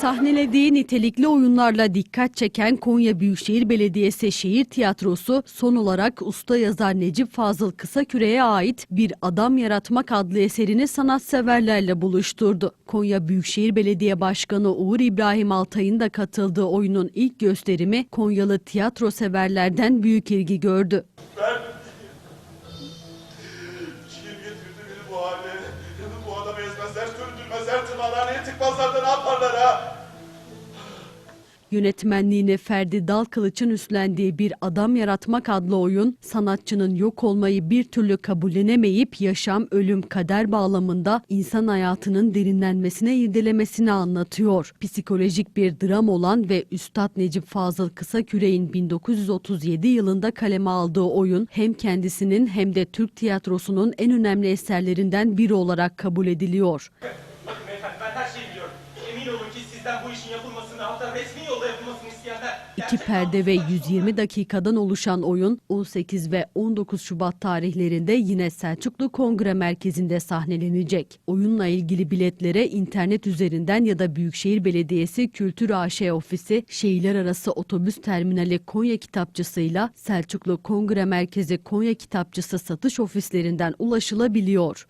Sahnelediği nitelikli oyunlarla dikkat çeken Konya Büyükşehir Belediyesi Şehir Tiyatrosu son olarak usta yazar Necip Fazıl Kısaküre'ye ait Bir Adam Yaratmak adlı eserini sanatseverlerle buluşturdu. Konya Büyükşehir Belediye Başkanı Uğur İbrahim Altay'ın da katıldığı oyunun ilk gösterimi Konyalı tiyatro severlerden büyük ilgi gördü. Ben... Bu hale. Bu adamı ezmezler, da ne yaparlar ha? Yönetmenliğini Ferdi Dalkılıç'ın üstlendiği Bir Adam Yaratmak adlı oyun, sanatçının yok olmayı bir türlü kabullenemeyip yaşam, ölüm, kader bağlamında insan hayatının derinlenmesine irdelemesini anlatıyor. Psikolojik bir dram olan ve Üstad Necip Fazıl Kısaküre'in 1937 yılında kaleme aldığı oyun hem kendisinin hem de Türk tiyatrosunun en önemli eserlerinden biri olarak kabul ediliyor. Olun ki sizden bu işin yapılmasını hatta resmi yolda yapılmasını isteyenler... İki perde ve 120 dakikadan oluşan oyun 18 ve 19 Şubat tarihlerinde yine Selçuklu Kongre Merkezi'nde sahnelenecek. Oyunla ilgili biletlere internet üzerinden ya da Büyükşehir Belediyesi Kültür AŞ ofisi şehirler arası otobüs terminali Konya Kitapçısı'yla Selçuklu Kongre Merkezi Konya Kitapçısı satış ofislerinden ulaşılabiliyor.